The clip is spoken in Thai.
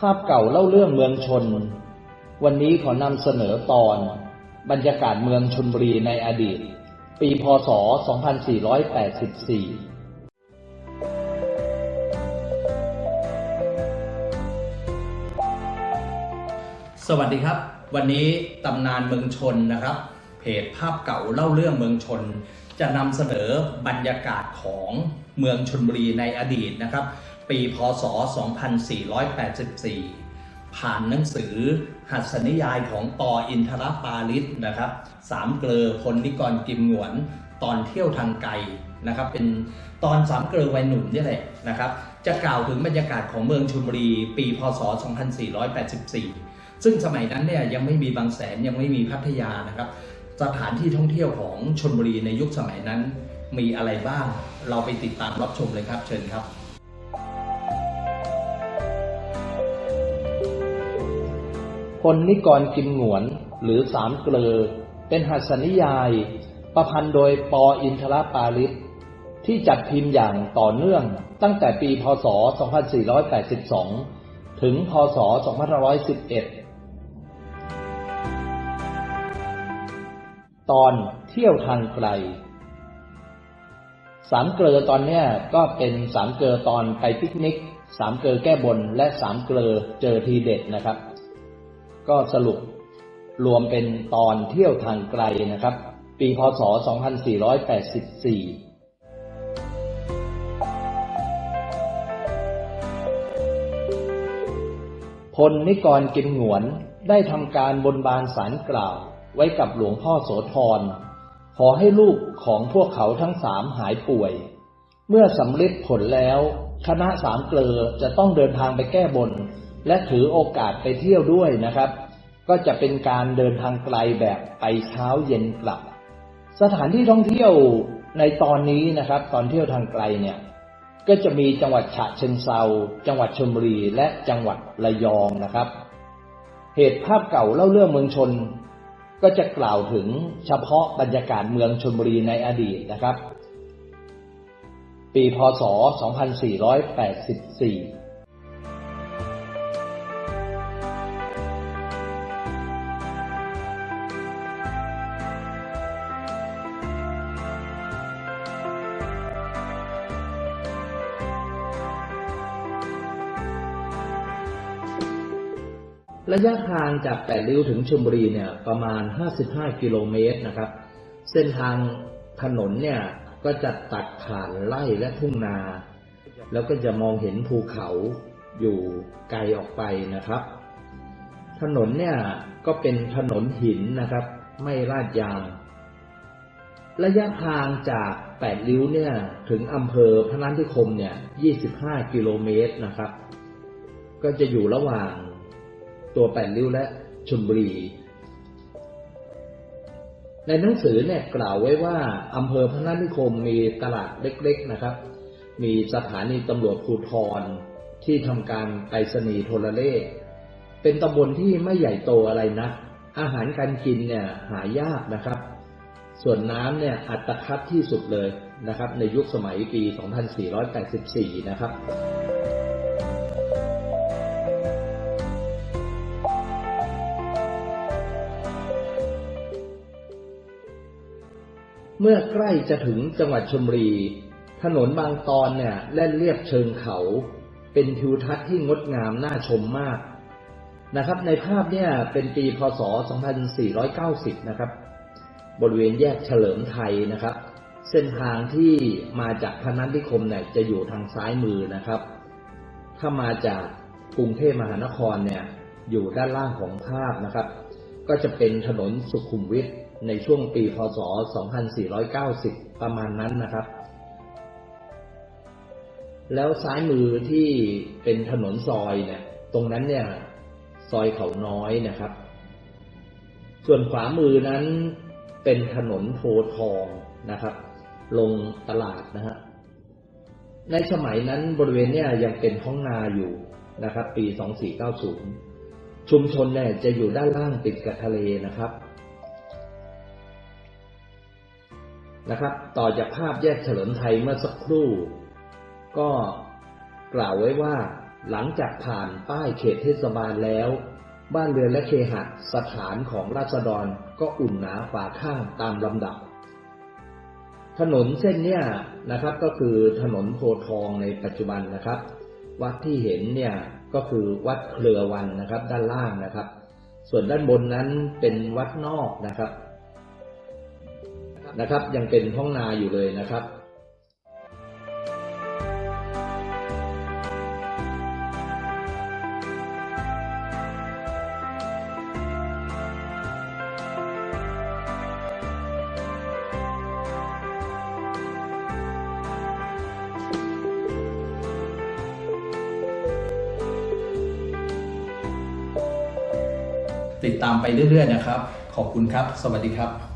ภาพเก่าเล่าเรื่องเมืองชน วันนี้ขอนำเสนอตอน บรรยากาศเมืองชนบุรีในอดีต ปีพศ 2484สวัสดีครับ วันนี้ตำนานเมืองชนนะครับ เพจภาพเก่าเล่าเรื่องเมืองชน จะนำเสนอบรรยากาศของเมืองชนบุรีในอดีตนะครับ ปีพศ 2484 ผ่านหนังสือหัสนิยายของปออินทรปาลิศนะครับสามเกลอพลนิกรกิมหงวน ตอนเที่ยวทางไกลนะครับเป็นตอนสามเกลอวัยหนุ่มนี่แหละนะครับ จะกล่าวถึงบรรยากาศของเมืองชลบุรีปีพศ 2484 ซึ่งสมัยนั้นเนี่ยยังไม่มีบางแสนยังไม่มีพัทยานะครับ สถานที่ท่องเที่ยวของชนบุรีในยุคสมัยนั้นมีอะไรบ้าง เราไปติดตามรับชมเลยครับเชิญครับ ลนิกรกิมหงวน หรือสามเกลอ เป็นหัสนิยาย ประพันธ์โดยปออินทรปาลิศที่จัดพิมพ์อย่างต่อเนื่องตั้งแต่ปี พศ 2482 ถึง พศ 2511 ตอนเที่ยวทางไกล สามเกลอตอนเนี้ยก็เป็นสามเกลอตอนไปปิกนิก สามเกลอแก้บน และสามเกลอเจอทีเด็ดนะครับ ก็สรุปรวมเป็นตอนเที่ยวทางไกลนะครับ ปีพศ 2484พลนิกรกิมหงวนได้ทำการบนบานสารกล่าวไว้กับหลวงพ่อโสธร ขอให้ลูกของพวกเขาทั้งสามหายป่วย เมื่อสำเร็จผลแล้ว คณะสามเกลอจะต้องเดินทางไปแก้บน และถือโอกาสไปเที่ยวด้วยนะครับ ก็จะเป็นการเดินทางไกลแบบไปเช้าเย็นกลับ สถานที่ท่องเที่ยวในตอนนี้นะครับ ตอนเที่ยวทางไกลเนี่ยก็จะมีจังหวัดฉะเชิงเซา จังหวัดชลบุรี และจังหวัดระยองนะครับ เหตุภาพเก่าเล่าเรื่องเมืองชน ก็จะกล่าวถึงเฉพาะบรรยากาศเมืองชลบุรีในอดีตนะครับ ปีพศ 2484 ระยะทางจากแปดริ้วถึงชลบุรีเนี่ยประมาณ 55 กิโลเมตรนะครับ เส้นทางถนนเนี่ยก็จะตัดผ่านไร่และทุ่งนา แล้วก็จะมองเห็นภูเขาอยู่ไกลออกไปนะครับ ถนนเนี่ยก็เป็นถนนหินนะครับ ไม่ลาดยาง ระยะทางจากแปดริ้วเนี่ยถึงอำเภอพนัสนิคมเนี่ย 25 กิโลเมตรนะครับ ก็จะอยู่ระหว่าง ตัวแปดริ้วและชลบุรี ในหนังสือเนี่ยกล่าวไว้ว่าอำเภอพนัสนิคมมีตลาดเล็กๆนะครับ มีสถานีตำรวจภูธรที่ทำการไปรษณีย์โทรเลข เป็นตำบลที่ไม่ใหญ่โตอะไรนะอาหารการกินเนี่ยหายากนะครับ ส่วนน้ำเนี่ยอัตคัดที่สุดเลยนะครับ ในยุคสมัยปี 2484 นะครับ เมื่อใกล้จะถึงจังหวัดชลบุรี ถนนบางตอนเนี่ยแล่นเรียบเชิงเขา เป็นทิวทัศน์ที่งดงามน่าชมมากนะครับ ในภาพเนี่ยเป็นปีพศ 2490 นะครับ บริเวณแยกเฉลิมไทยนะครับ เส้นทางที่มาจากพนัสนิคมเนี่ยจะอยู่ทางซ้ายมือนะครับ ถ้ามาจากกรุงเทพมหานครเนี่ยอยู่ด้านล่างของภาพนะครับ ก็จะเป็นถนนสุขุมวิท ในช่วงปีพศ 2490 ประมาณนั้นนะครับ แล้วซ้ายมือที่เป็นถนนซอยเนี่ย ตรงนั้นเนี่ย ซอยเขาน้อยนะครับ ส่วนขวามือนั้นเป็นถนนโพทองนะครับ ลงตลาดนะฮะ ในสมัยนั้นบริเวณเนี่ยยังเป็นท้องนาอยู่นะครับ ปี 2490 ชุมชนเนี่ยจะอยู่ด้านล่างติดกับทะเลนะครับ นะครับ ต่อจากภาพแยกเฉลิมไทยเมื่อสักครู่ ก็กล่าวไว้ว่า หลังจากผ่านป้ายเขตเทศบาลแล้ว บ้านเรือนและเคหะสถานของราษฎรก็อุ่นหนาฝาข้างตามลำดับ ถนนเส้นเนี้ยนะครับ ก็คือถนนโพทองในปัจจุบันนะครับ วัดที่เห็นเนี่ยก็คือวัดเครือวันนะครับ ด้านล่างนะครับ ส่วนด้านบนนั้นเป็นวัดนอกนะครับ นะครับ ยังเป็นห้องนาอยู่เลยนะครับติดตามไปเรื่อยๆนะครับ ขอบคุณครับ สวัสดีครับ